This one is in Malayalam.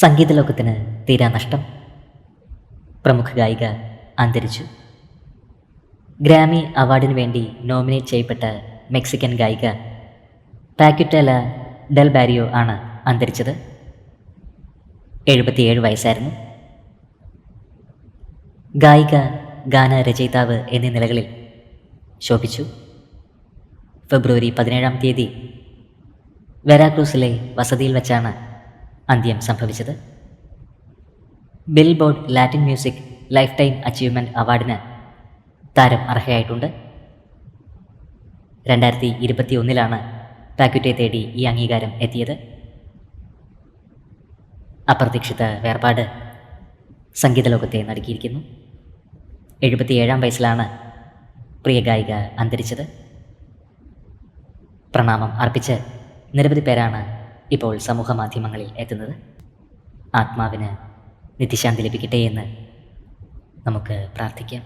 സംഗീത ലോകത്തിന് തീരാ നഷ്ടം. പ്രമുഖ ഗായിക അന്തരിച്ചു. ഗ്രാമി അവാർഡിന് വേണ്ടി നോമിനേറ്റ് ചെയ്യപ്പെട്ട മെക്സിക്കൻ ഗായിക പാക്യുറ്റല ഡെൽ ബാരിയോ ആണ് അന്തരിച്ചത്. എഴുപത്തിയേഴ് വയസ്സായിരുന്നു. ഗായിക ഗാന രചയിതാവ് എന്നീ നിലകളിൽ ശോഭിച്ചു. ഫെബ്രുവരി പതിനേഴാം തീയതി വെരാക്രൂസിലെ വസതിയിൽ വെച്ചാണ് അന്ത്യം സംഭവിച്ചത്. Billboard Latin music lifetime achievement അവാർഡിന് താരം അർഹയായിട്ടുണ്ട്. രണ്ടായിരത്തി ഇരുപത്തി ഒന്നിലാണ് പാക്യുറ്റെ തേടി ഈ അംഗീകാരം എത്തിയത്. അപ്രതീക്ഷിത വേർപാട് സംഗീത ലോകത്തെ നടുക്കിയിരിക്കുന്നു. എഴുപത്തിയേഴാം വയസ്സിലാണ് പ്രിയ ഗായിക അന്തരിച്ചത്. പ്രണാമം അർപ്പിച്ച് നിരവധി പേരാണ് ഇപ്പോൾ സമൂഹ മാധ്യമങ്ങളിൽ എത്തുന്നത് ആത്മാവിന് നിത്യശാന്തി ലഭിക്കട്ടെ എന്ന് നമുക്ക് പ്രാർത്ഥിക്കാം.